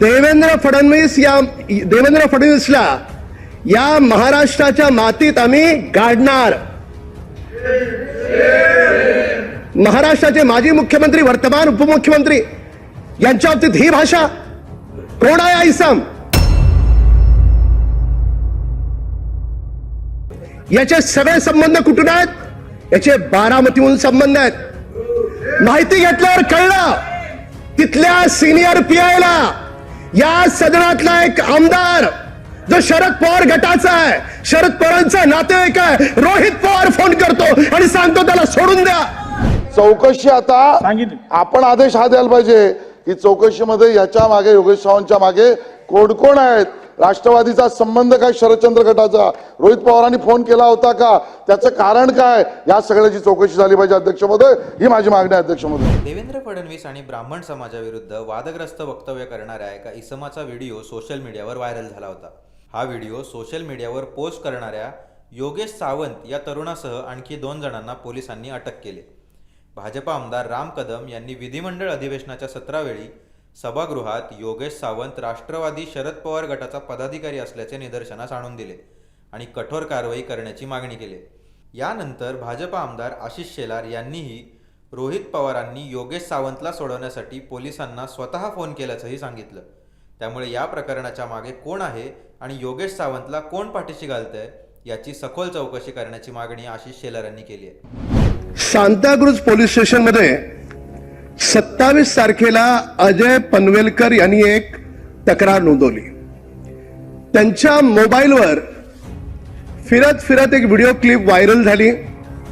देवेंद्र फडणवीस या देवेंद्र फडणवीसला या महाराष्ट्राच्या मातीत आम्ही गाडणार. महाराष्ट्राचे माजी मुख्यमंत्री वर्तमान उपमुख्यमंत्री यांच्या बाबतीत ही भाषा कोण आहे इसम याचे सगळे संबंध कुठून आहेत? याचे बारामतीहून संबंध आहेत. माहिती घेतल्यावर कळलं तिथल्या सिनियर पीआयला या सदनातला एक आमदार जो शरद पवार गटाचा आहे. शरद पवारांचा नातेवाईक आहे. रोहित पवार फोन करतो आणि सांगतो त्याला सोडून द्या. चौकशी आता सांगितलं. आपण आदेश हा द्यायला पाहिजे की चौकशीमध्ये याच्या मागे योगेश सावंतच्या मागे कोण कोण आहेत? राष्ट्रवादीचा संबंध काय शरदचंद्र गटाचा? रोहित पवारांनी फोन केला होता का? त्याचं कारण काय? या सगळ्याची चौकशी झाली पाहिजे अध्यक्ष महोदय ही माझी मागणी आहे अध्यक्ष महोदय देवेंद्र फडणवीस आणि ब्राह्मण समाजाविरुद्ध वादग्रस्त वक्तव्य करणाऱ्या एका इसमाचा व्हिडिओ सोशल मीडियावर व्हायरल झाला होता. हा व्हिडिओ सोशल मीडियावर पोस्ट करणाऱ्या योगेश सावंत या तरुणासह आणखी दोन जणांना पोलिसांनी अटक केली. भाजपा आमदार राम कदम यांनी विधिमंडळ अधिवेशनाच्या सत्रावेळी सभागृहात योगेश सावंत राष्ट्रवादी शरद पवार गटाचा पदाधिकारी असल्याचे निदर्शनास आणून दिले आणि कठोर कारवाई करण्याची मागणी केली. यानंतर भाजपा आमदार आशिष शेलार यांनीही रोहित पवारांनी योगेश सावंतला सोडवण्यासाठी पोलिसांना स्वतः फोन केल्याचंही सांगितलं. त्यामुळे या प्रकरणाच्या मागे कोण आहे आणि योगेश सावंतला कोण पाठीशी घालतंय याची सखोल चौकशी करण्याची मागणी आशिष शेलार यांनी केली आहे. सांताक्रुज पोलीस स्टेशनमध्ये सत्तावीस तारखेला अजय पनवेलकर यांनी एक तक्रार नोंदवली. त्यांच्या मोबाईलवर फिरत फिरत एक व्हिडिओ क्लिप व्हायरल झाली.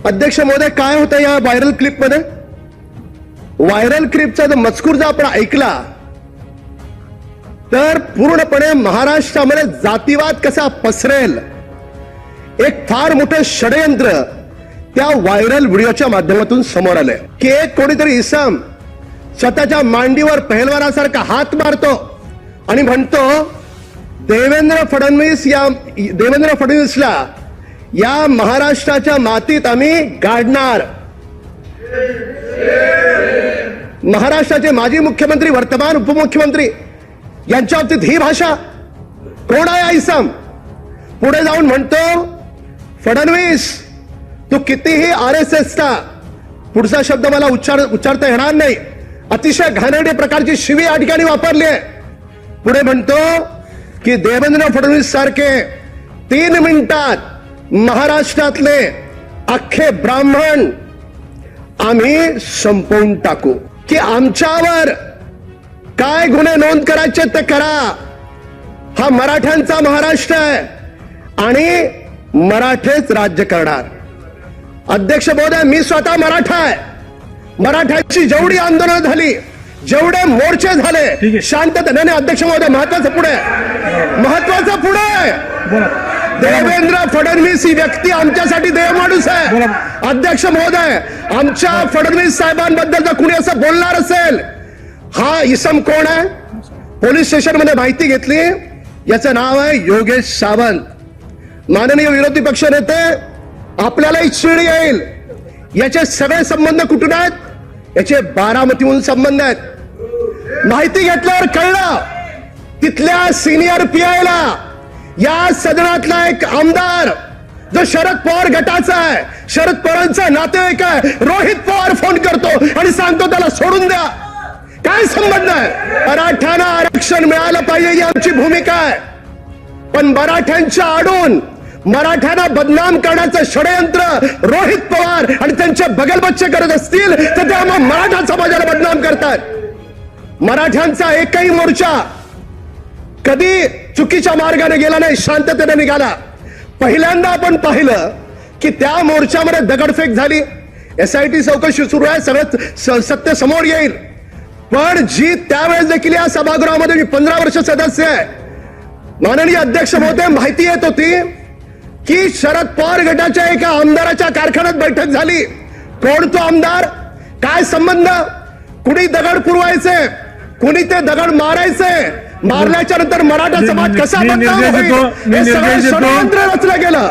अध्यक्ष महोदय काय होतं या व्हायरल क्लिपमध्ये? व्हायरल क्लिपचा जर मजकूर जर आपण ऐकला तर पूर्णपणे महाराष्ट्रामध्ये जातीवाद कसा पसरेल? एक फार मोठं षडयंत्र त्या व्हायरल व्हिडिओच्या माध्यमातून समोर आलंय. की एक कोणीतरी इसम स्वतःच्या मांडीवर पहलवानासारखा हात मारतो आणि म्हणतो देवेंद्र फडणवीस या देवेंद्र फडणवीसला या महाराष्ट्राच्या मातीत आम्ही गाडणार. महाराष्ट्राचे माजी मुख्यमंत्री वर्तमान उपमुख्यमंत्री यांच्या बाबतीत ही भाषा कोण आहे हा इसम पुढे जाऊन म्हणतो फडणवीस तू कितीही आर एस एसचा पुढचा शब्द मला उच्चार उच्चारता येणार नाही. अतिशय घाणेरडे प्रकारची शिवी या ठिकाणी वापरली आहे. पुढे म्हणतो की देवेंद्र फडणवीस सारखे तीन मिनिटात महाराष्ट्रातले अख्खे ब्राह्मण आम्ही संपवून टाकू. की आमच्यावर काय गुन्हे नोंद करायचे ते करा. हा मराठ्यांचा महाराष्ट्र आहे आणि मराठेच राज्य करणार. अध्यक्ष महोदय मी स्वतः मराठा आहे. मराठ्यांची जेवढी आंदोलन झाली जेवढे मोर्चे झाले आहे. शांतता नाही नाही, अध्यक्ष महोदय महत्वाचं पुढे महत्वाचं पुढे देवेंद्र फडणवीस ही व्यक्ती आमच्यासाठी देव माणूस आहे. अध्यक्ष महोदय आमच्या फडणवीस साहेबांबद्दल जर कुणी असं बोलणार असेल हा इसम कोण आहे? पोलीस स्टेशनमध्ये माहिती घेतली. याचं नाव आहे योगेश सावंत. माननीय विरोधी पक्ष नेते आपल्यालाही चिड येईल. याचे सगळे संबंध कुठून आहेत? याचे बारामतीहून संबंध आहेत. माहिती घेतल्यावर कळलं तिथल्या सिनियर पीआयला या सदनातला एक आमदार जो शरद पवार गटाचा आहे शरद पवारांचा नातेवाईक आहे रोहित पवार फोन करतो आणि सांगतो त्याला सोडून द्या. काय संबंध आहे? मराठ्यांना आरक्षण मिळालं पाहिजे ही आमची भूमिका आहे. पण मराठ्यांच्या आडून मराठ्यांना बदनाम करण्याचं षडयंत्र रोहित पवार आणि त्यांचे बगलबच्चे करत असतील तर ते आम्हा मराठा समाजाला बदनाम करतात. मराठ्यांचा एकही मोर्चा कधी चुकीच्या मार्गाने गेला नाही शांततेने निघाला. पहिल्यांदा आपण पाहिलं की त्या मोर्चामध्ये दगडफेक झाली. एस आय टी चौकशी सुरू आहे सगळं स- सत्य समोर येईल. पण जी त्यावेळेस देखील या सभागृहामध्ये मी पंधरा वर्ष सदस्य आहे. माननीय अध्यक्ष महोदय माहिती येत होती की शरद पवार गटाच्या एका आमदाराच्या कारखान्यात बैठक झाली. कोण तो आमदार? काय संबंध? कुणी दगड पुरवायचे? कुणी ते दगड मारायचे? मारल्याच्या नंतर मराठा समाज कसा हे. षडयंत्र रचलं गेलं.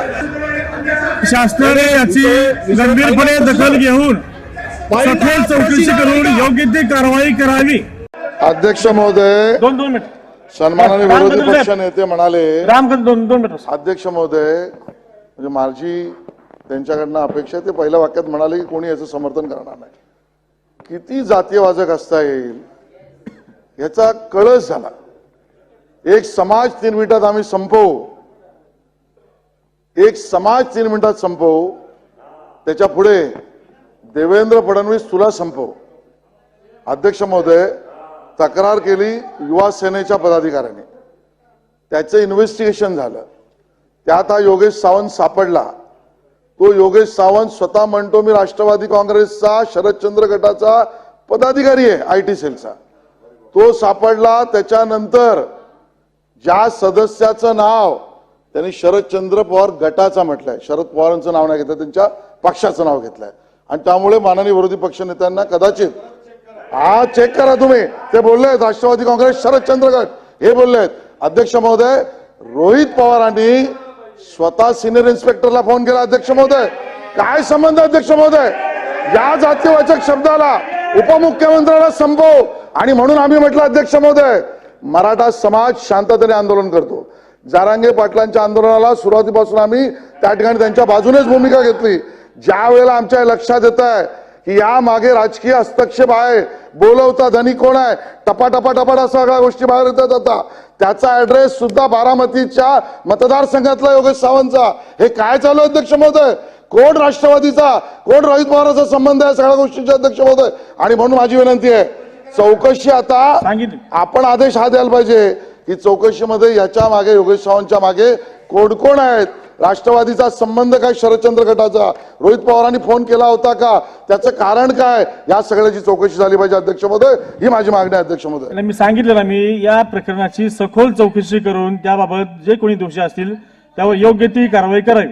शासनाने याची गंभीरपणे दखल घेऊन चौकशी करून योग्य ती कारवाई करावी. अध्यक्ष महोदय दोन दोन मिनिट. सन्मानाने विरोधी. पक्ष नेते म्हणाले अध्यक्ष महोदय म्हणजे माझी त्यांच्याकडनं अपेक्षा ते पहिल्या वाक्यात म्हणाले की कोणी याचं समर्थन करणार नाही. किती जातीयवाचक असता येईल? याचा कळस झाला. एक समाज तीन मिनिटात आम्ही संपवू. एक समाज तीन मिनिटात संपवू. त्याच्या पुढे देवेंद्र फडणवीस तुला संपवू. अध्यक्ष महोदय तक्रार केली युवा सेनेच्या पदाधिकाऱ्यांनी. त्याचं इन्व्हेस्टिगेशन झालं. त्यात हा योगेश सावंत सापडला. तो योगेश सावंत स्वतः म्हणतो मी राष्ट्रवादी काँग्रेसचा शरदचंद्र गटाचा पदाधिकारी आहे आय टी सेलचा. तो सापडला. त्याच्यानंतर ज्या सदस्याचं नाव त्यांनी शरदचंद्र पवार गटाचा म्हटलंय. शरद पवारांचं नाव नाही घेतलं त्यांच्या पक्षाचं नाव घेतलंय. आणि त्यामुळे माननीय विरोधी पक्षनेत्यांना कदाचित हा चेक करा तुम्ही. ते बोलले आहेत राष्ट्रवादी काँग्रेस शरदचंद्र गट हे बोलले आहेत अध्यक्ष महोदय रोहित पवारांनी स्वतः सिनियर इन्स्पेक्टरला फोन केला अध्यक्ष महोदय. काय संबंध अध्यक्ष महोदय? या जातीवाचक शब्दाला उपमुख्यमंत्र्याला संपव. आणि म्हणून आम्ही म्हटलं अध्यक्ष महोदय मराठा समाज शांततेने आंदोलन करतो. जारांगे पाटलांच्या आंदोलनाला सुरुवातीपासून आम्ही त्या ठिकाणी त्यांच्या बाजूनेच भूमिका घेतली. ज्या वेळेला आमच्या लक्षात येत आहे की या मागे राजकीय हस्तक्षेप आहे बोलवता धनी कोण आहे? टपा टपा टपाटा सगळ्या गोष्टी बाहेर येतात आता. त्याचा ऍड्रेस सुद्धा बारामतीच्या मतदारसंघातला योगेश सावंतचा. हे काय चालू आहे, अध्यक्ष महोदय? कोण राष्ट्रवादीचा? कोण रोहित पवारांचा संबंध आहे सगळ्या गोष्टींच्या अध्यक्ष महोदय? आणि म्हणून माझी विनंती आहे चौकशी आता. आपण आदेश हा द्यायला पाहिजे की चौकशीमध्ये याच्या मागे योगेश सावंतच्या मागे कोण कोण आहेत? राष्ट्रवादीचा संबंध काय शरदचंद्र गटाचा? रोहित पवारांनी फोन केला होता का? त्याचं कारण काय? या सगळ्याची चौकशी झाली पाहिजे अध्यक्ष महोदय. ही माझी मागणी आहे अध्यक्ष महोदय. आणि मी सांगितलं ना मी या प्रकरणाची सखोल चौकशी करून त्याबाबत जे कोणी दोषी असतील त्यावर योग्य ती कारवाई करावी.